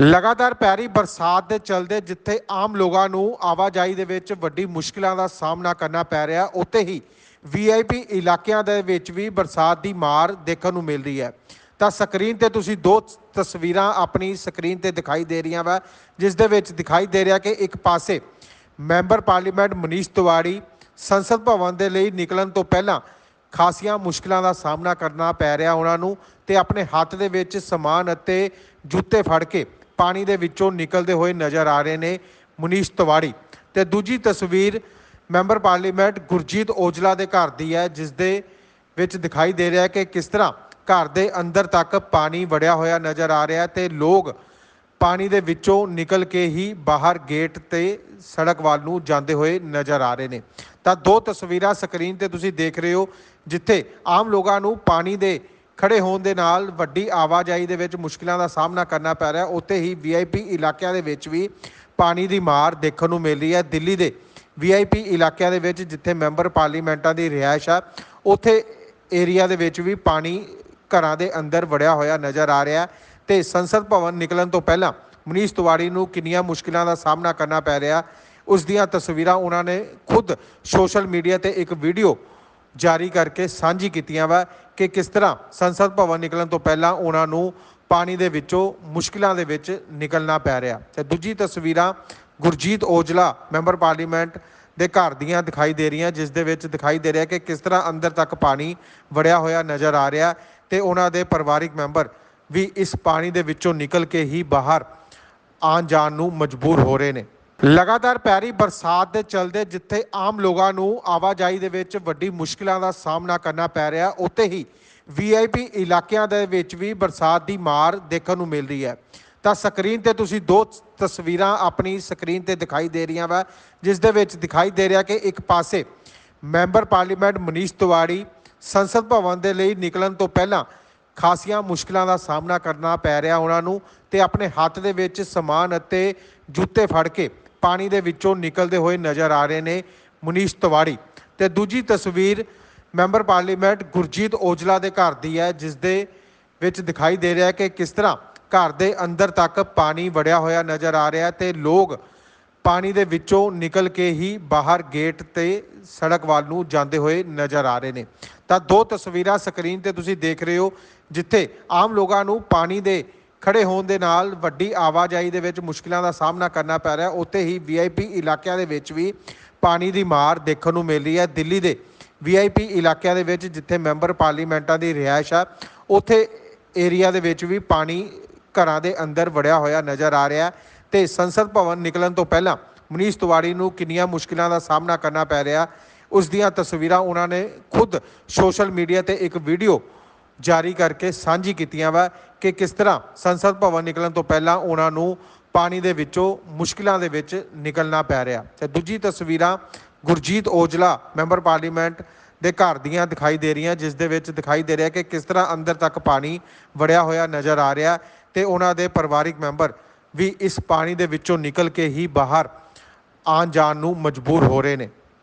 ਲਗਾਤਾਰ ਪੈਰੀ ਬਰਸਾਤ ਦੇ ਚਲਦੇ ਜਿੱਥੇ ਆਮ ਲੋਕਾਂ ਨੂੰ ਆਵਾਜਾਈ ਦੇ ਵਿੱਚ ਵੱਡੀ ਮੁਸ਼ਕਲਾਂ ਦਾ ਸਾਹਮਣਾ ਕਰਨਾ ਪੈ ਰਿਹਾ, ਉੱਥੇ ਹੀ ਵੀਆਈਪੀ ਇਲਾਕਿਆਂ ਦੇ ਵਿੱਚ ਵੀ ਬਰਸਾਤ ਦੀ ਮਾਰ ਦੇਖਣ ਨੂੰ ਮਿਲ ਰਹੀ ਹੈ। ਤਾਂ ਸਕਰੀਨ ਤੇ ਤੁਸੀਂ ਦੋ ਤਸਵੀਰਾਂ ਆਪਣੀ ਸਕਰੀਨ ਤੇ ਦਿਖਾਈ ਦੇ ਰਹੀਆਂ ਵਾ, ਜਿਸ ਦੇ ਵਿੱਚ ਦਿਖਾਈ ਦੇ ਰਿਹਾ ਕਿ ਇੱਕ ਪਾਸੇ ਮੈਂਬਰ ਪਾਰਲੀਮੈਂਟ ਮਨੀਸ਼ ਤਿਵਾੜੀ ਸੰਸਦ ਭਵਨ ਦੇ ਲਈ ਨਿਕਲਣ ਤੋਂ ਪਹਿਲਾਂ ਖਾਸੀਆਂ ਮੁਸ਼ਕਲਾਂ ਦਾ ਸਾਹਮਣਾ ਕਰਨਾ ਪੈ ਰਿਹਾ ਉਹਨਾਂ ਨੂੰ ਤੇ ਆਪਣੇ ਹੱਥ ਦੇ ਵਿੱਚ ਸਮਾਨ ਅਤੇ ਜੁੱਤੇ ਫੜ ਕੇ ਪਾਣੀ ਦੇ ਵਿੱਚੋਂ ਨਿਕਲਦੇ ਹੋਏ ਨਜ਼ਰ ਆ ਰਹੇ ਨੇ ਮੁਨੀਸ਼ ਤਿਵਾੜੀ। ਤੇ ਦੂਜੀ ਤਸਵੀਰ ਮੈਂਬਰ ਪਾਰਲੀਮੈਂਟ ਗੁਰਜੀਤ ਔਜਲਾ ਦੇ ਘਰ ਦੀ ਹੈ ਜਿਸ ਦੇ ਵਿੱਚ ਦਿਖਾਈ ਦੇ ਰਿਹਾ ਹੈ ਕਿ ਕਿਸ ਤਰ੍ਹਾਂ ਘਰ ਦੇ ਅੰਦਰ ਤੱਕ ਪਾਣੀ ਵੜਿਆ ਹੋਇਆ ਨਜ਼ਰ ਆ ਰਿਹਾ ਹੈ ਤੇ ਲੋਕ ਪਾਣੀ ਦੇ ਵਿੱਚੋਂ ਨਿਕਲ ਕੇ ਹੀ ਬਾਹਰ ਗੇਟ ਤੇ ਸੜਕ ਵੱਲ ਨੂੰ ਜਾਂਦੇ ਹੋਏ ਨਜ਼ਰ ਆ ਰਹੇ ਨੇ। ਤਾਂ ਦੋ ਤਸਵੀਰਾਂ ਸਕਰੀਨ ਤੇ ਤੁਸੀਂ ਦੇਖ ਰਹੇ ਹੋ, ਜਿੱਥੇ ਆਮ ਲੋਕਾਂ ਨੂੰ ਪਾਣੀ ਦੇ ਖੜੇ ਹੋਣ ਦੇ ਨਾਲ ਵੱਡੀ ਆਵਾਜਾਈ ਦੇ ਵਿੱਚ ਮੁਸ਼ਕਲਾਂ ਦਾ ਸਾਹਮਣਾ ਕਰਨਾ ਪੈ ਰਿਹਾ। ਉੱਥੇ ਹੀ ਵੀਆਈਪੀ ਇਲਾਕਿਆਂ ਦੇ ਵਿੱਚ ਵੀ ਪਾਣੀ ਦੀ ਮਾਰ ਦੇਖਣ ਨੂੰ ਮਿਲ ਰਹੀ ਹੈ। ਦਿੱਲੀ ਦੇ ਵੀਆਈਪੀ ਇਲਾਕਿਆਂ ਦੇ ਵਿੱਚ ਜਿੱਥੇ ਮੈਂਬਰ ਪਾਰਲੀਮੈਂਟਾਂ ਦੀ ਰਿਹਾਇਸ਼ ਆ, ਉੱਥੇ ਏਰੀਆ ਦੇ ਵਿੱਚ ਵੀ ਪਾਣੀ ਘਰਾਂ ਦੇ ਅੰਦਰ ਵੜਿਆ ਹੋਇਆ ਨਜ਼ਰ ਆ ਰਿਹਾ ਹੈ ਤੇ ਸੰਸਦ ਭਵਨ ਨਿਕਲਣ ਤੋਂ ਪਹਿਲਾਂ ਮਨੀਸ਼ ਤਿਵਾੜੀ ਨੂੰ ਕਿੰਨੀਆਂ ਮੁਸ਼ਕਲਾਂ ਦਾ ਸਾਹਮਣਾ ਕਰਨਾ ਪੈ ਰਿਹਾ। ਉਸ ਦੀਆਂ ਤਸਵੀਰਾਂ ਉਹਨਾਂ ਨੇ ਖੁਦ ਸੋਸ਼ਲ ਮੀਡੀਆ ਤੇ ਇੱਕ ਵੀਡੀਓ ਜਾਰੀ ਕਰਕੇ ਸਾਂਝੀ ਕੀਤੀਆਂ ਵਾ ਕਿ ਕਿਸ ਤਰ੍ਹਾਂ ਸੰਸਦ ਭਵਨ ਨਿਕਲਣ ਤੋਂ ਪਹਿਲਾਂ ਉਹਨਾਂ ਨੂੰ ਪਾਣੀ ਦੇ ਵਿੱਚੋਂ ਮੁਸ਼ਕਿਲਾਂ ਦੇ ਵਿੱਚ ਨਿਕਲਣਾ ਪੈ ਰਿਹਾ। ਤੇ ਦੂਜੀ ਤਸਵੀਰਾਂ ਗੁਰਜੀਤ ਔਜਲਾ, ਮੈਂਬਰ ਪਾਰਲੀਮੈਂਟ ਦੇ ਘਰ ਦੀਆਂ ਦਿਖਾਈ ਦੇ ਰਹੀਆਂ, ਜਿਸ ਦੇ ਵਿੱਚ ਦਿਖਾਈ ਦੇ ਰਿਹਾ ਕਿ ਕਿਸ ਤਰ੍ਹਾਂ ਅੰਦਰ ਤੱਕ ਪਾਣੀ ਵੜਿਆ ਹੋਇਆ ਨਜ਼ਰ ਆ ਰਿਹਾ ਤੇ ਉਹਨਾਂ ਦੇ ਪਰਿਵਾਰਿਕ ਮੈਂਬਰ ਵੀ ਇਸ ਪਾਣੀ ਦੇ ਵਿੱਚੋਂ ਨਿਕਲ ਕੇ ਹੀ ਬਾਹਰ ਆਉਣ ਜਾਣ ਨੂੰ ਮਜਬੂਰ ਹੋ ਰਹੇ ਨੇ। ਲਗਾਤਾਰ ਪੈਰੀ ਬਰਸਾਤ ਦੇ ਚਲਦੇ ਜਿੱਥੇ ਆਮ ਲੋਕਾਂ ਨੂੰ ਆਵਾਜਾਈ ਦੇ ਵਿੱਚ ਵੱਡੀ ਮੁਸ਼ਕਲਾਂ ਦਾ ਸਾਹਮਣਾ ਕਰਨਾ ਪੈ ਰਿਹਾ, ਉੱਥੇ ਹੀ ਵੀਆਈਪੀ ਇਲਾਕਿਆਂ ਦੇ ਵਿੱਚ ਵੀ ਬਰਸਾਤ ਦੀ ਮਾਰ ਦੇਖਣ ਨੂੰ ਮਿਲ ਰਹੀ ਹੈ। ਤਾਂ ਸਕਰੀਨ ਤੇ ਤੁਸੀਂ ਦੋ ਤਸਵੀਰਾਂ ਆਪਣੀ ਸਕਰੀਨ ਤੇ ਦਿਖਾਈ ਦੇ ਰਹੀਆਂ ਵਾ, ਜਿਸ ਦੇ ਵਿੱਚ ਦਿਖਾਈ ਦੇ ਰਿਹਾ ਕਿ ਇੱਕ ਪਾਸੇ ਮੈਂਬਰ ਪਾਰਲੀਮੈਂਟ ਮਨੀਸ਼ ਤਿਵਾੜੀ ਸੰਸਦ ਭਵਨ ਦੇ ਲਈ ਨਿਕਲਣ ਤੋਂ ਪਹਿਲਾਂ ਖਾਸੀਆਂ ਮੁਸ਼ਕਲਾਂ ਦਾ ਸਾਹਮਣਾ ਕਰਨਾ ਪੈ ਰਿਹਾ ਉਹਨਾਂ ਨੂੰ ਤੇ ਆਪਣੇ ਹੱਥ ਦੇ ਵਿੱਚ ਸਮਾਨ ਅਤੇ ਜੁੱਤੇ ਫੜ ਕੇ ਪਾਣੀ ਦੇ ਵਿੱਚੋਂ ਨਿਕਲਦੇ ਹੋਏ ਨਜ਼ਰ ਆ ਰਹੇ ਨੇ ਮੁਨੀਸ਼ ਤਿਵਾੜੀ। ਤੇ ਦੂਜੀ ਤਸਵੀਰ ਮੈਂਬਰ ਪਾਰਲੀਮੈਂਟ ਗੁਰਜੀਤ ਔਜਲਾ ਦੇ ਘਰ ਦੀ ਹੈ ਜਿਸ ਦੇ ਵਿੱਚ ਦਿਖਾਈ ਦੇ ਰਿਹਾ ਹੈ ਕਿ ਕਿਸ ਤਰ੍ਹਾਂ ਘਰ ਦੇ ਅੰਦਰ ਤੱਕ ਪਾਣੀ ਵੜਿਆ ਹੋਇਆ ਨਜ਼ਰ ਆ ਰਿਹਾ ਤੇ ਲੋਕ ਪਾਣੀ ਦੇ ਵਿੱਚੋਂ ਨਿਕਲ ਕੇ ਹੀ ਬਾਹਰ ਗੇਟ ਤੇ ਸੜਕ ਵੱਲ ਨੂੰ ਜਾਂਦੇ ਹੋਏ ਨਜ਼ਰ ਆ ਰਹੇ ਨੇ। ਤਾਂ ਦੋ ਤਸਵੀਰਾਂ ਸਕਰੀਨ ਤੇ ਤੁਸੀਂ ਦੇਖ ਰਹੇ ਹੋ, ਜਿੱਥੇ ਆਮ ਲੋਕਾਂ ਨੂੰ ਪਾਣੀ ਦੇ ਖੜੇ ਹੋਣ ਦੇ ਨਾਲ ਵੱਡੀ ਆਵਾਜਾਈ ਦੇ ਵਿੱਚ ਮੁਸ਼ਕਲਾਂ ਦਾ ਸਾਹਮਣਾ ਕਰਨਾ ਪੈ ਰਿਹਾ। ਉੱਥੇ ਹੀ ਵੀਆਈਪੀ ਇਲਾਕਿਆਂ ਦੇ ਵਿੱਚ ਵੀ ਪਾਣੀ ਦੀ ਮਾਰ ਦੇਖਣ ਨੂੰ ਮਿਲ ਰਹੀ ਹੈ। ਦਿੱਲੀ ਦੇ ਵੀਆਈਪੀ ਇਲਾਕਿਆਂ ਦੇ ਵਿੱਚ ਜਿੱਥੇ ਮੈਂਬਰ ਪਾਰਲੀਮੈਂਟਾਂ ਦੀ ਰਿਹਾਇਸ਼ ਆ, ਉੱਥੇ ਏਰੀਆ ਦੇ ਵਿੱਚ ਵੀ ਪਾਣੀ ਘਰਾਂ ਦੇ ਅੰਦਰ ਵੜਿਆ ਹੋਇਆ ਨਜ਼ਰ ਆ ਰਿਹਾ ਤੇ ਸੰਸਦ ਭਵਨ ਨਿਕਲਣ ਤੋਂ ਪਹਿਲਾਂ ਮਨੀਸ਼ ਤਿਵਾੜੀ ਨੂੰ ਕਿੰਨੀਆਂ ਮੁਸ਼ਕਲਾਂ ਦਾ ਸਾਹਮਣਾ ਕਰਨਾ ਪੈ ਰਿਹਾ। ਉਸ ਦੀਆਂ ਤਸਵੀਰਾਂ ਉਹਨਾਂ ਨੇ ਖੁਦ ਸੋਸ਼ਲ ਮੀਡੀਆ ਤੇ ਇੱਕ ਵੀਡੀਓ ਜਾਰੀ ਕਰਕੇ ਸਾਂਝੀ ਕੀਤੀਆਂ ਵਾ ਕਿ ਕਿਸ ਤਰ੍ਹਾਂ ਸੰਸਦ ਭਵਨ ਨਿਕਲਣ ਤੋਂ ਪਹਿਲਾਂ ਉਹਨਾਂ ਨੂੰ ਪਾਣੀ ਦੇ ਵਿੱਚੋਂ ਮੁਸ਼ਕਿਲਾਂ ਦੇ ਵਿੱਚ ਨਿਕਲਣਾ ਪੈ ਰਿਹਾ। ਤੇ ਦੂਜੀ ਤਸਵੀਰਾਂ ਗੁਰਜੀਤ ਔਜਲਾ, ਮੈਂਬਰ ਪਾਰਲੀਮੈਂਟ ਦੇ ਘਰ ਦੀਆਂ ਦਿਖਾਈ ਦੇ ਰਹੀਆਂ, ਜਿਸ ਦੇ ਵਿੱਚ ਦਿਖਾਈ ਦੇ ਰਿਹਾ ਕਿ ਕਿਸ ਤਰ੍ਹਾਂ ਅੰਦਰ ਤੱਕ ਪਾਣੀ ਵੜਿਆ ਹੋਇਆ ਨਜ਼ਰ ਆ ਰਿਹਾ ਤੇ ਉਹਨਾਂ ਦੇ ਪਰਿਵਾਰਿਕ ਮੈਂਬਰ ਵੀ ਇਸ ਪਾਣੀ ਦੇ ਵਿੱਚੋਂ ਨਿਕਲ ਕੇ ਹੀ ਬਾਹਰ ਆਉਣ ਜਾਣ ਨੂੰ ਮਜਬੂਰ ਹੋ ਰਹੇ ਨੇ।